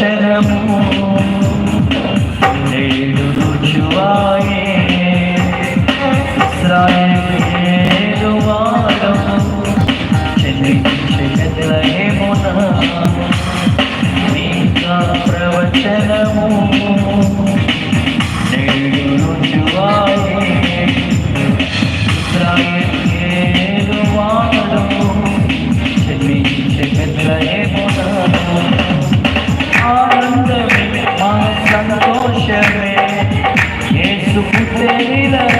అక్షరము నేడు రుచువాయే ఇస్రాయేలు వాడము చెల్లించగలయేమునా నీ ప్రవచనము and tell love.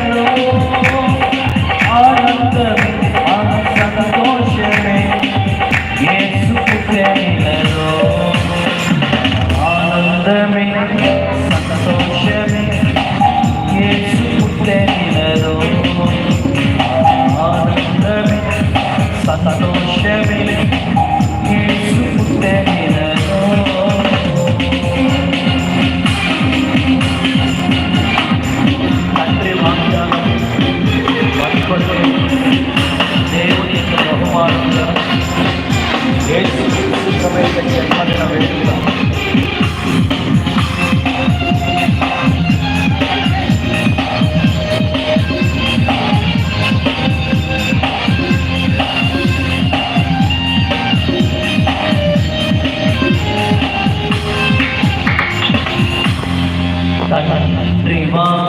Dream on.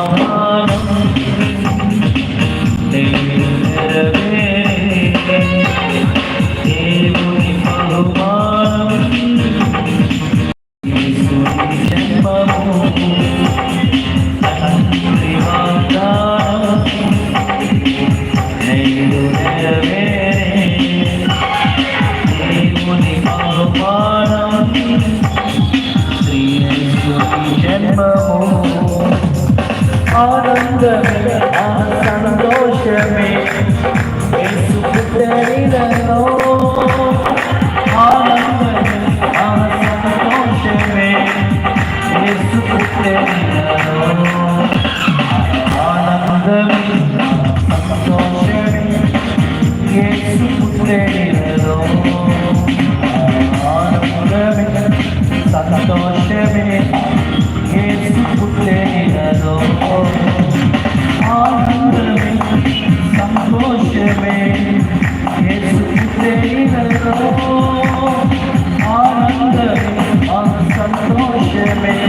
సంతోషమే యేసు పుట్టినలో ఆనందమే సంతోషమే యేసు పుట్టినలో ఆనందమే సంతోషమే.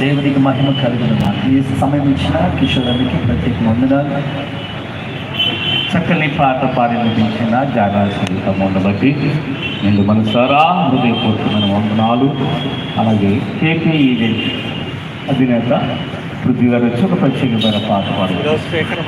దేవునికి మహిమ కలుగును ఈ సమయం ఇచ్చిన కిషోరానికి ప్రత్యేక వందనాలు. చక్కని పాట పాడి వినిపించిన జాగా సంగీతమును బట్టి నేను మనసారా హృదయపూర్వకమైన వందనాలు. అలాగే కేపీ ఈవెంట్ అధినేత పృథ్వీ గారు వచ్చి ఒక ప్రత్యేకమైన పాట పాడు ఈరోజు స్పీకర్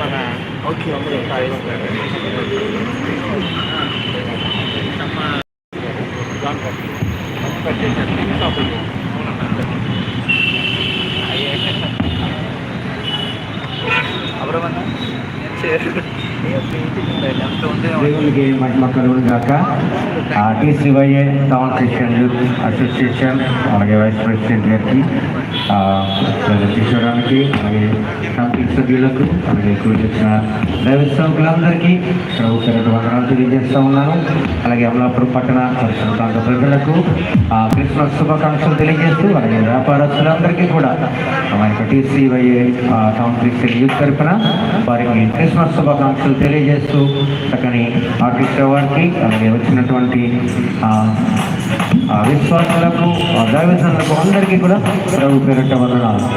దేవునికి మహిమ కలుగును గాక TCYA town Christian youth association అలాగే వైస్ ప్రెసిడెంట్ గారికి ఆ, అలాగే అలాగే కమిటీ సభ్యులకు అలాగే కూర్చొచ్చిన దైవ సేవకులందరికీ ప్రభు పేరు వందనాలు తెలియజేస్తూ ఉన్నాను. అలాగే అమలాపురం పట్టణ పరిసర ప్రాంత ప్రజలకు క్రిస్మస్ శుభాకాంక్షలు తెలియజేస్తూ అలాగే వ్యాపారస్తులందరికీ కూడా మా యొక్క టీసీవైఏ టౌన్ క్రిస్టియన్ యూత్ తరఫున వారికి క్రిస్మస్ శుభాకాంక్షలు తెలియజేస్తూ చక్కని ఆర్టిస్ట్ అవార్డుకి అలాగే వచ్చినటువంటి ఆ విశ్వాసులకు ఆ దైవజనులకు అందరికీ కూడా ప్రభు పేరట వందనాలు.